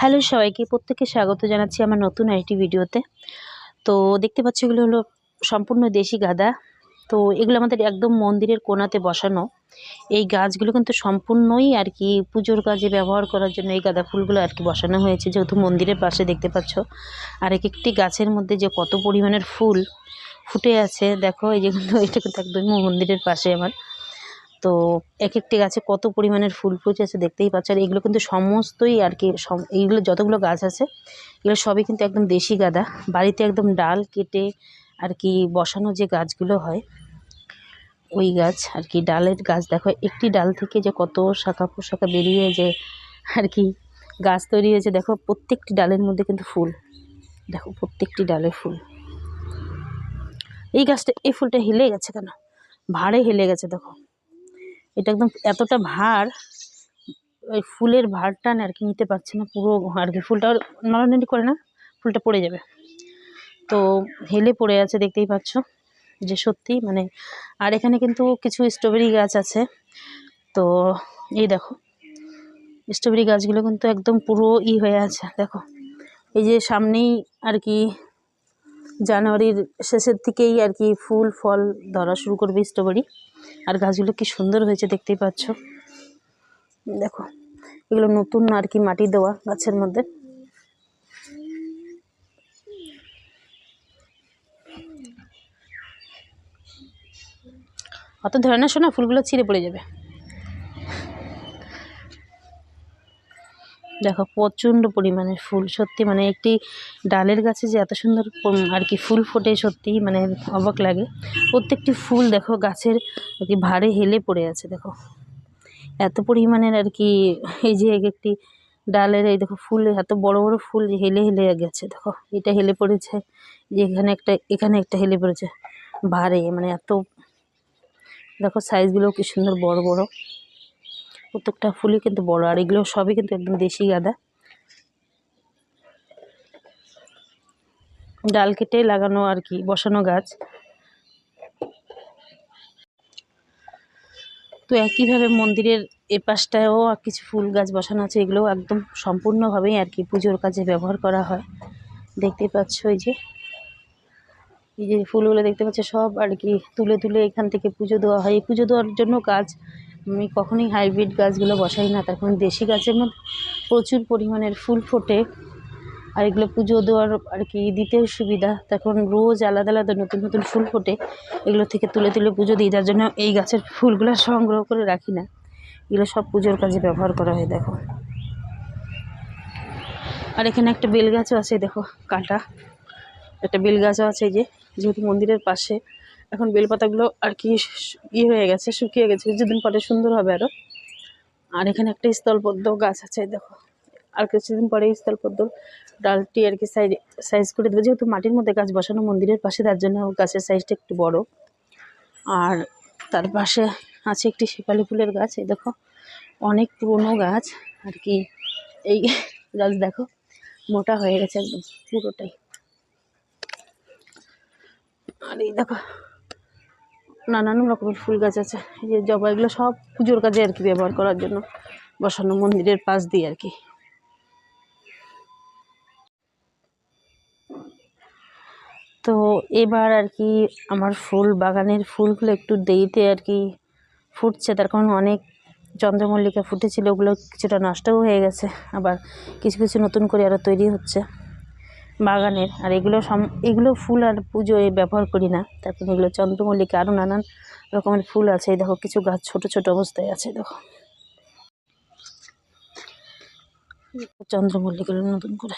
Hello সবাইকে, প্রত্যেককে স্বাগত জানাচ্ছি আমার নতুন আরেকটি ভিডিওতে। তো দেখতে পাচ্ছ এগুলো হলো সম্পূর্ণ দেশি গাঁদা। তো এগুলো আমাদের একদম মন্দিরের কোণাতে বসানো। এই গাছগুলো কিন্তু সম্পূর্ণই আর কি পুজোর কাজে ব্যবহার করার জন্য এই গাঁদা ফুলগুলো আর কি বসানো হয়েছে, যেহেতু মন্দিরের পাশে দেখতে পাচ্ছ। আর এক একটি গাছের মধ্যে যে কত পরিমাণের ফুল ফুটে আছে, দেখো, এই যে কিন্তু এটা কিন্তু একদম মন্দিরের পাশে আমার। তো এক একটি গাছে কত পরিমাণের ফুল ফুটেছে দেখতেই পাচ্ছ। আর এগুলো কিন্তু সমস্তই আর কি এইগুলো যতগুলো গাছ আছে, এগুলো সবই কিন্তু একদম দেশি গাঁদা। বাড়িতে একদম ডাল কেটে আর কি বসানো যে গাছগুলো হয়, ওই গাছ আর কি ডালের গাছ। দেখো, একটি ডাল থেকে যে কত শাখা পোশাখা বেরিয়ে যে আর কি গাছ তৈরি হয়েছে, দেখো, প্রত্যেকটি ডালের মধ্যে কিন্তু ফুল। দেখো, প্রত্যেকটি ডালে ফুল। এই গাছটা, এই ফুলটা হেলে গেছে কেন? ভাড়ে হেলে গেছে, দেখো। এটা একদম এতটা ভার, ওই ফুলের ভারটা না আর কি নিতে পারছে না পুরো আর কি। ফুলটা নড়ানড়ি করে না, ফুলটা পড়ে যাবে। তো হেলে পড়ে আছে, দেখতেই পাচ্ছ। যে সত্যি মানে আর এখানে কিন্তু কিছু স্ট্রবেরি গাছ আছে। তো এই দেখো স্ট্রবেরি গাছগুলো কিন্তু একদম পুরো ই হয়ে আছে, দেখো। এই যে সামনেই আর কি জানুয়ারির শেষের দিকেই আর কি ফুল, ফল ধরা শুরু করবে স্ট্রবেরি আর গাছগুলো কি সুন্দর হয়েছে দেখতেই পাচ্ছ। দেখো, এগুলো নতুন আর কি মাটি দেওয়া গাছের মধ্যে। অত ধরে না শোনা, ফুলগুলো ছিঁড়ে পড়ে যাবে। দেখো, প্রচণ্ড পরিমাণে ফুল, সত্যি মানে একটি ডালের গাছে যে এত সুন্দর আর কি ফুল ফোটে সত্যি মানে অবাক লাগে। প্রত্যেকটি ফুল দেখো, গাছের আর কি ভারে হেলে পড়ে আছে, দেখো। এত পরিমাণের আর কি, এই যে এক একটি ডালের এই দেখো ফুল, এত বড় বড় ফুল হেলে হেলে গেছে, দেখো। এটা হেলে পড়েছে, যে এখানে একটা এখানে একটা হেলে পড়েছে। ভারে মানে এত, দেখো সাইজগুলো কি সুন্দর বড় বড়। প্রত্যেকটা ফুলই কিন্তু বড়, আর এগুলো সবই কিন্তু একদম দেশি গাঁদা। ডাল কেটে লাগানো আর কি, বসানো গাছ। তো একইভাবে মন্দিরের এ পাশটায়ও কিছু ফুল গাছ বসানো আছে, এগুলোও একদম সম্পূর্ণভাবেই আর কি পুজোর কাজে ব্যবহার করা হয়। দেখতেই পাচ্ছ এই যে এই যে ফুলগুলো দেখতে পাচ্ছ সব আর কি তুলে তুলে এখান থেকে পুজো দেওয়া হয়। এই পুজো দেওয়ার জন্য গাছ আমি কখনোই হাইব্রিড গাছগুলো বসাই না। তার কারণ দেশি গাছের মধ্যে প্রচুর পরিমাণের ফুল ফোটে আর এগুলো পুজো দেওয়ার আর কি দিতেও সুবিধা। তখন রোজ আলাদা আলাদা নতুন নতুন ফুল ফোটে, এগুলো থেকে তুলে তুলে পুজো দিই, যার জন্য এই গাছের ফুলগুলো সংগ্রহ করে রাখি না। এগুলো সব পুজোর কাজে ব্যবহার করা হয়, দেখো। আর এখানে একটা বেল গাছও আছে, দেখো, কাঁটা। একটা বেল গাছও আছে যে, যেহেতু মন্দিরের পাশে। এখন বেলপাতাগুলো আর কি ইয়ে হয়ে গেছে, শুকিয়ে গেছে। কিছুদিন পরে সুন্দর হবে আরও আর এখানে একটা স্থলপদ্ম গাছ আছে দেখো। আর কিছুদিন পরে স্থলপদ্ম ডালটি আর কি সাইজ সাইজ করে দেবে। যেহেতু মাটির মধ্যে গাছ বসানো মন্দিরের পাশে, তার জন্য গাছের সাইজটা একটু বড়। আর তার পাশে আছে একটি শেফালি ফুলের গাছ, এই দেখো। অনেক পুরনো গাছ। আর কি এই গাছ দেখো, মোটা হয়ে গেছে একদম পুরোটাই। আর এই দেখো নানান রকমের ফুল গাছ আছে। এই যে জবা, এগুলো সব পুজোর কাজে আর কি ব্যবহার করার জন্য বসানো মন্দিরের পাশ দিয়ে আর কি। তো এবার আর কি আমার ফুল, বাগানের ফুলগুলো একটু দেরিতে আর কি ফুটছে। তার কারণ অনেক চন্দ্রমল্লিকা ফুটেছিল, ওগুলো কিছুটা নষ্টও হয়ে গেছে। আবার কিছু কিছু নতুন করে আরও তৈরি হচ্ছে। বাগানের। আর এগুলো সম, এগুলো ফুল আর পুজোয় ব্যবহার করি না। তারপর এগুলো চন্দ্রমল্লিকা আরও নানান রকমের ফুল আছে। দেখো কিছু গাছ ছোট ছোট অবস্থায় আছে, দেখো। চন্দ্রমল্লিকা নতুন করে।